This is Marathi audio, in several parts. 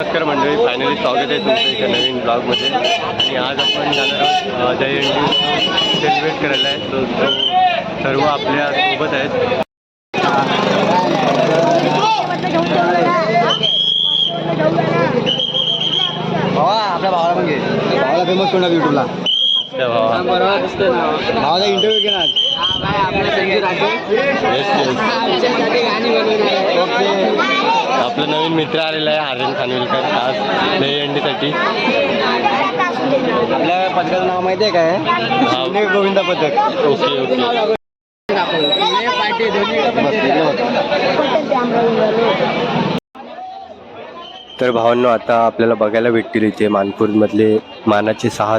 नमस्कार मंडळी फायनली स्वागत आहे तुमचं एका नवीन ब्लॉगमध्ये आणि आज आपण जाणार आहोत अ, दहीहंडी सेलिब्रेट करायला. आहे तो सर्व आपल्यासोबत आहेत. भावा आपल्या भावाला पण घे. भावाला फेमस करून युट्यूबला त्या भावा. भावाचा इंटरव्ह्यू घे ना आज. Yes, yes. आपला नवीन मित्र आलेला आहे आर्यन खानविलकर. आज दहीहंडीसाठी आपल्या पथकाचं नाव माहिती आहे काय गोविंदा पथक ओके ओके. तर भावांनो आता आपल्याला बघायला भेटतील इथे मानपूरमधले मानाचे सहा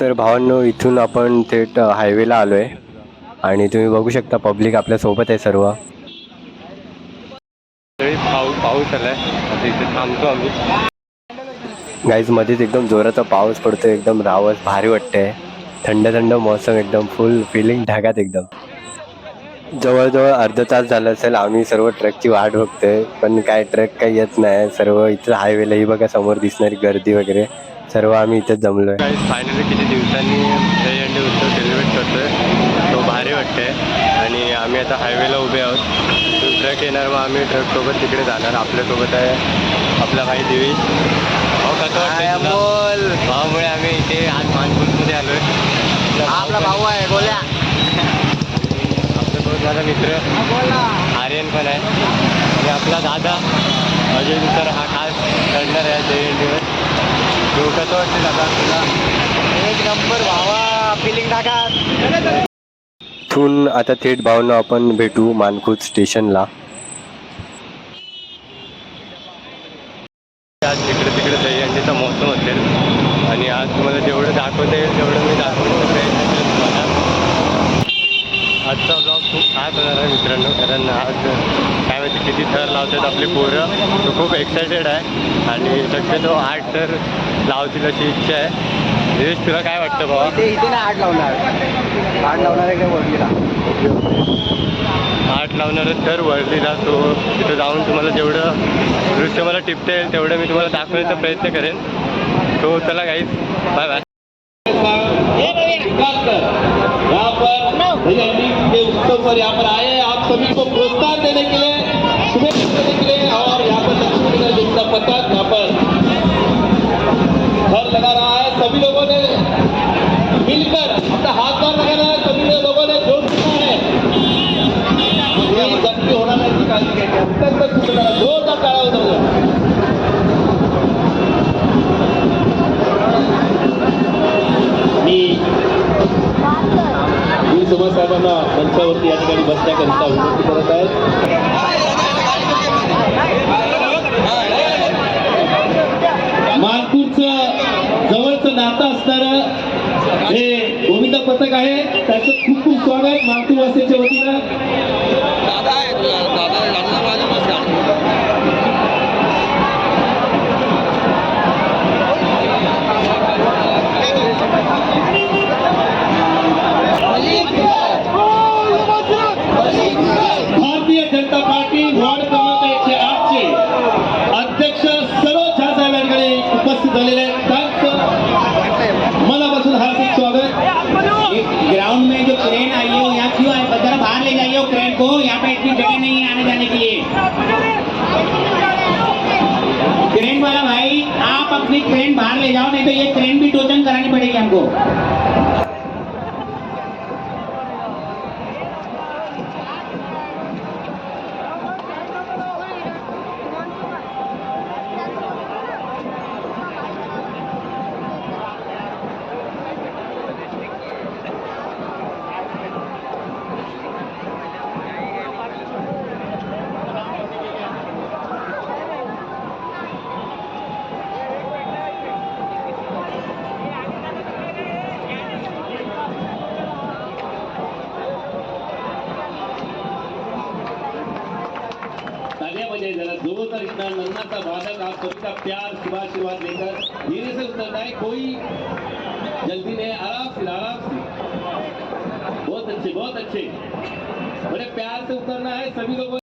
तर भावांनो इथून आपण थेट हायवेला आलो आहे आणि तुम्ही बघू शकता पब्लिक आपल्यासोबत आहे सर्व. पाऊस आलाय. आता इथे थांबतो आम्ही. गाईज मध्येच एकदम जोराचा पाऊस पडतो एकदम रावस भारी वाटतंय. थंड थंड मौसम एकदम फुल फिलिंग ढगात एकदम. जवळजवळ अर्धा तास झाला असेल. आम्ही सर्व ट्रकची वाट बघतोय. पण काय ट्रक काही येत नाही. सर्व इथं हायवेला ही बघा समोर दिसणारी गर्दी वगैरे. सर्व आम्ही इथेच जमलोय. फायनली किती दिवसांनी दहीहंडी उत्सव सेलिब्रेट करतोय? तो भारी वाटतंय. आणि आम्ही आता हायवेला उभे आहोत. तो ट्रक येणार मग आम्ही ट्रकसोबत तिकडे जाणार. आपल्यासोबत आहे आपला भाई दिवी. भाऊ कसं तुला? भावामुळे आम्ही इथे आज मानपूरमध्ये आलोय. आपला भाऊ आहे. बोल्या आपल्यासोबत माझा मित्र आर्यन पण आहे. आणि आपला दादा. अजय सर हा खास लढणार आहे दहीहंडीवर तो कसं वाटतं दादा तुला एक नंबर भावा फिलिंग टाका. इथून आता थेट भावना आपण भेटू मानखुद स्टेशनला. आज इकडे तिकडे दहीहंडीचा मौसम असेल आणि आज तुम्हाला जेवढं दाखवता येईल तेवढं मी करेन तुम्हाला आजचा ब्लॉग खूप खास होणार आहे मित्रांनो. कारण आज काय माहिती किती थर लावतात आपली पोरं. तो खूप एक्सायटेड आहे. आणि शक्यतो आठ थर लावतील अशी इच्छा आहे. दिनेश तुला काय वाटतं ते इथे ना आठ लावणार. आठ लावणार आहे काय वरलीला? आठ लावणार तर वरती जातो तिथं जाऊन तुम्हाला जेवढं दृश्य मला टिपता येईल तेवढं मी तुम्हाला दाखवण्याचा प्रयत्न करेन. तो चला गाईस बाय बाय भैया पर के उत्सव पर यहाँ पर आए हैं आप सभी को प्रोत्साहन देने के लिए तुमच्यावरती या ठिकाणी बसण्याकरिता विनंती करत आहेत. मानपूरचं जवळचं नातं असणारं हे गोविंद पथक आहे. त्याचं खूप खूप स्वागत मानपूरवासीच्या वतीनं. ले जाइए क्रेन को। यहाँ पे इतनी जगह नहीं है आने जाने के लिए। क्रेन वाला भाई, आप अपनी क्रेन बाहर ले जाओ, नहीं तो ये क्रेन भी टोचन करानी पड़ेगी हमको। इतना नन्ना सा वादक आप सबका प्यार शुभाशीर्वाद लेकर धीरे से उतरना है कोई जल्दी नहीं आराम से आराम से। बहुत अच्छे बहुत अच्छे। बड़े प्यार से उतरना है सभी लोगों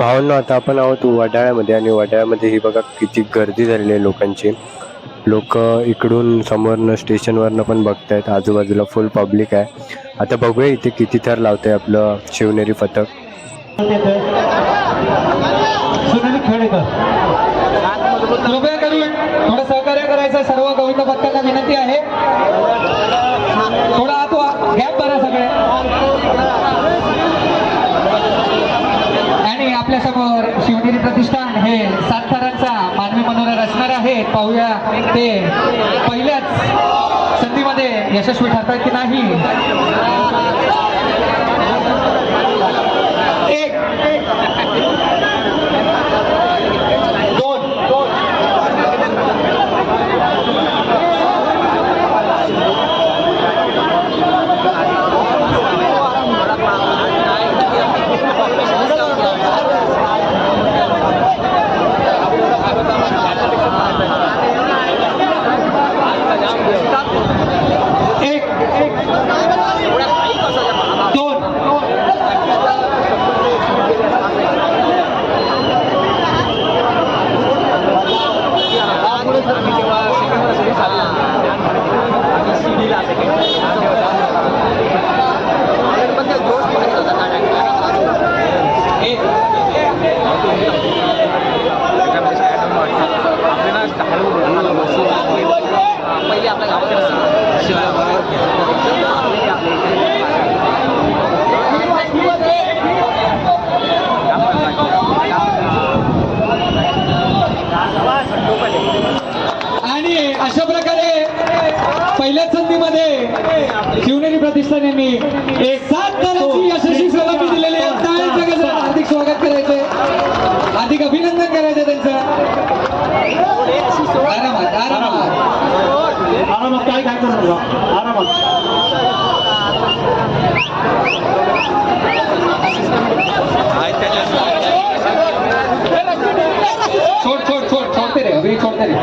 भावांनो आता आपण आहोत वडाळ्यामध्ये आणि वडाळ्यामध्ये ही बघा किती गर्दी झालेली आहे लोकांची. लोक इकडून समोरनं स्टेशनवरनं पण बघतायत. आजूबाजूला फुल पब्लिक आहे. आता बघूया इथे किती थर लावतंय आपलं शिवनेरी पथक सुनील खेडेकर कृपया करून थोडं सहकार्य करायचं. सर्व गोविंद भक्तांना विनंती आहे थोडा आत गॅप भरा सगळे आणि आपल्या समोर शिवनेरी प्रतिष्ठान हे सात थरांचा मानवी मनोरा रचणार आहे. पाहूया ते पहिल्याच संधीमध्ये यशस्वी ठरतात की नाही एक दोन दोन एक एक दोन आणि अशा प्रकारे पहिल्याच संधीमध्ये शिवनेरी प्रतिष्ठान यांनी एक सात तालाची यशस्वी सलामी दिलेली आहे. हार्दिक स्वागत करायचंय. हार्दिक अभिनंदन करायचं त्यांचं. आरामात आरामात. आरामात काही काय करू आरामात. छोड छोड छोड छोडते रे अभि छोडते रे.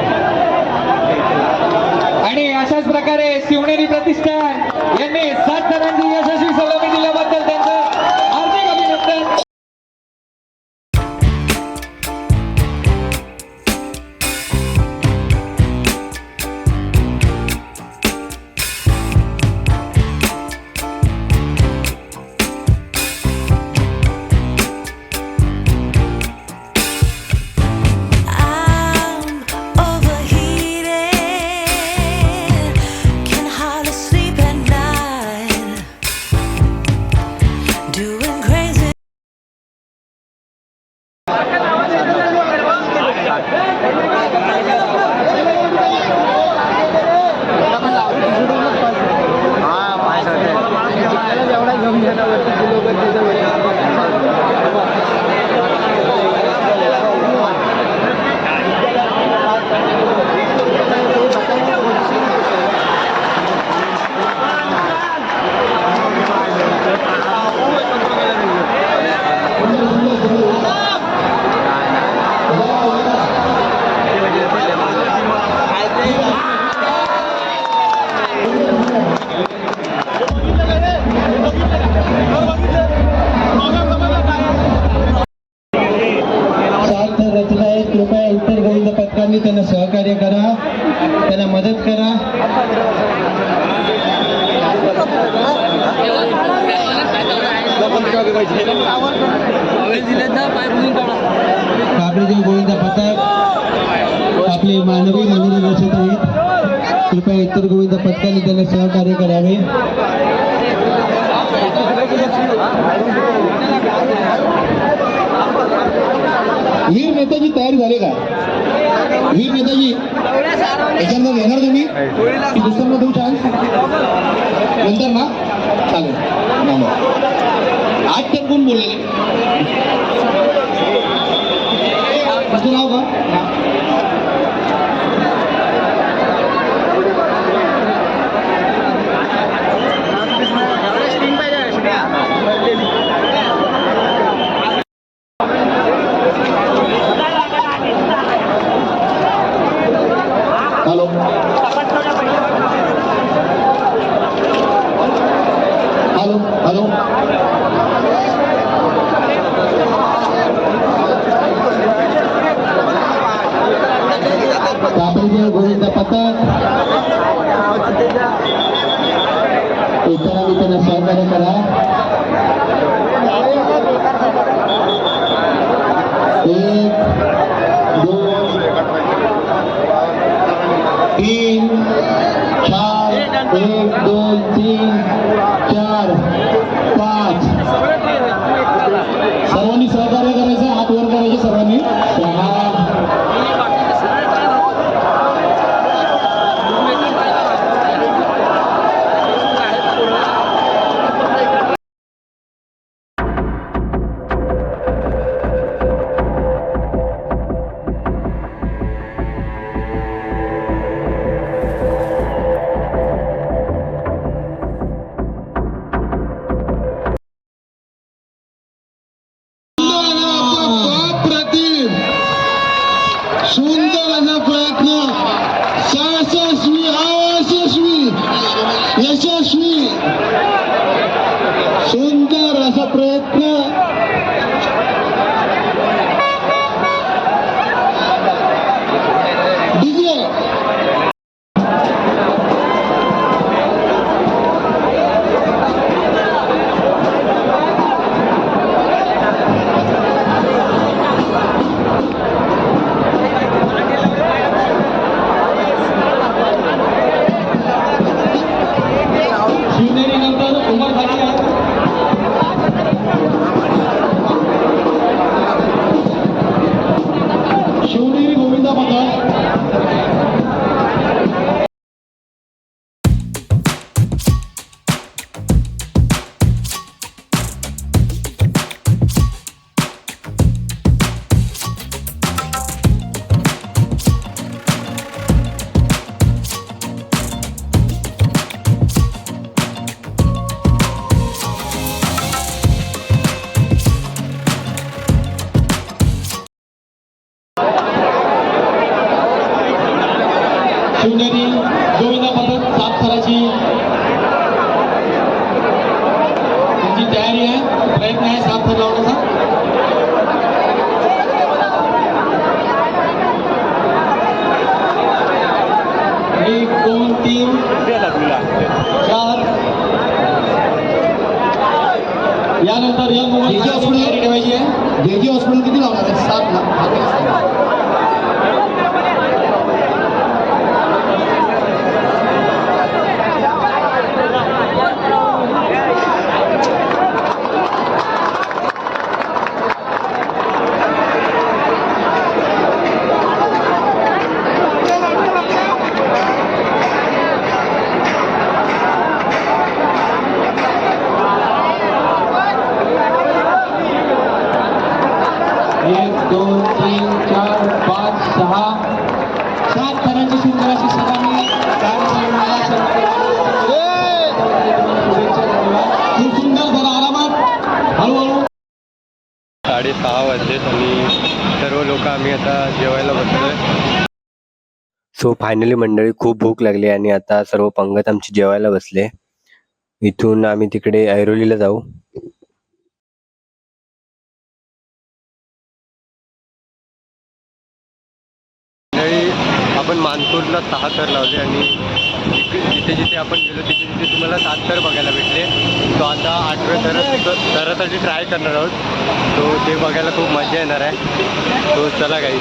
आणि अशाच प्रकारे शिवनेरी प्रतिष्ठान यांनी सात जणांची यशस्वी सलामी दिल्याबद्दल त्यांचं तुम्ही त्यांना सहकार्य करा त्यांना मदत करा. काबरेदेव गोविंद पथक आपले मानवी मंदिर रचत आहेत कृपया इतर गोविंद पथकाने त्यांना सहकार्य करावे. वीर नेताजी तयार झाले का ही नेताजी याच्यानंतर घेणार तुम्ही. की दुसऱ्यांना देऊ चान्स यानंतर या देवजी हॉस्पिटल किती लावणार आहे सात ना हा किती सांगा? एक दोन तीन चार पाच सहा सात थरांची सुंदर अशी सलामी तयार झालेली आहे. शुभेच्छा धन्यवाद खूप सुंदर जरा आरामात हळूहळू साडेसहा वाजलेत आणि सर्व लोक आम्ही आता जेवायला बसलोय सो फायनली मंडळी खूप भूक लागली आणि आता सर्व पंगत आमची जेवायला बसले. इथून आम्ही तिकडे ऐरोलीला जाऊ. आपण मानपूरला सहा थर लावले आणि जिथे जिथे जिथे आपण गेलो तिथे तिथे तुम्हाला सात थर बघायला भेटले. तो आता आठव्या थर थरासाठी ट्राय करणार आहोत. तो ते बघायला खूप मजा येणार आहे. तो चला काही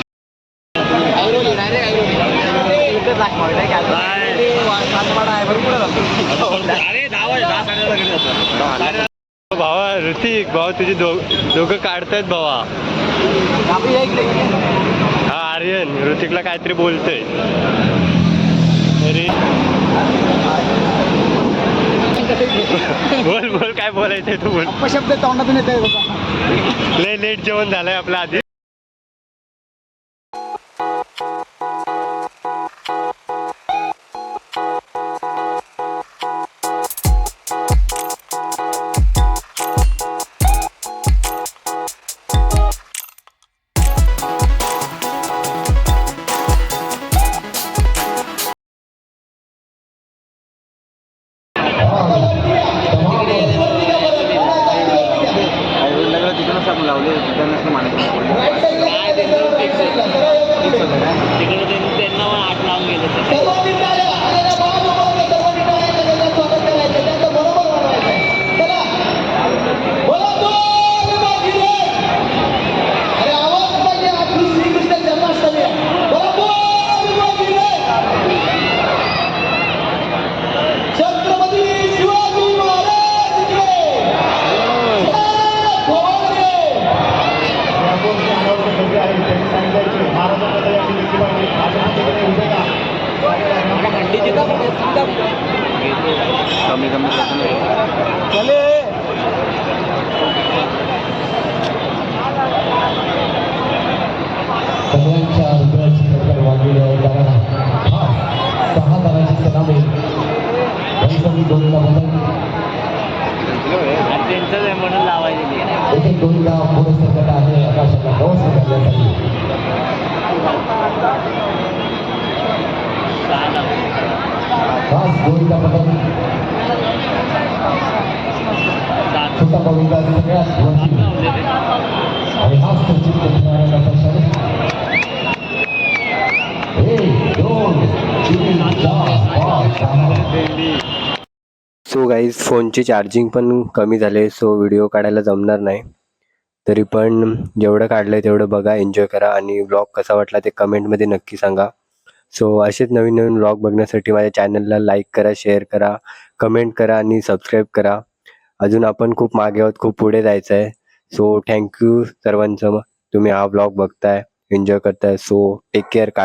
भावा ऋतिक भावा तुझे दोघं काढतायत भावा. हा आर्यन ऋतिकला काहीतरी बोलतोय. अरे. बोल बोल काय बोलायचंय तू बोल. शब्द तोंडातून येत आहे लेट जेवण झालंय आपलं आधी. आपण त्यांना आठ मानायचं छत्रपती आहे आकाशाला करण्यासाठी खास गोविंदा छोटा गोविंदा सगळ्यात आणि हाच एक दोन तीन चार पाच सहा सो गाईज फोनची चार्जिंग पण कमी झाले सो व्हिडिओ काढायला जमणार नाही. तरी पण जेवढं काढलंय तेवढं बघा एन्जॉय करा आणि ब्लॉग कसा वाटला ते कमेंटमध्ये नक्की सांगा. सो असेच नवीन नवीन ब्लॉग बघण्यासाठी माझ्या चॅनलला लाईक करा शेअर करा कमेंट करा आणि सबस्क्राईब करा. अजून आपण खूप मागे आहोत खूप पुढे जायचं आहे सो थँक्यू सर्वांचं. तुम्ही हा ब्लॉग बघताय एन्जॉय करताय. सो टेक केअर काळजी.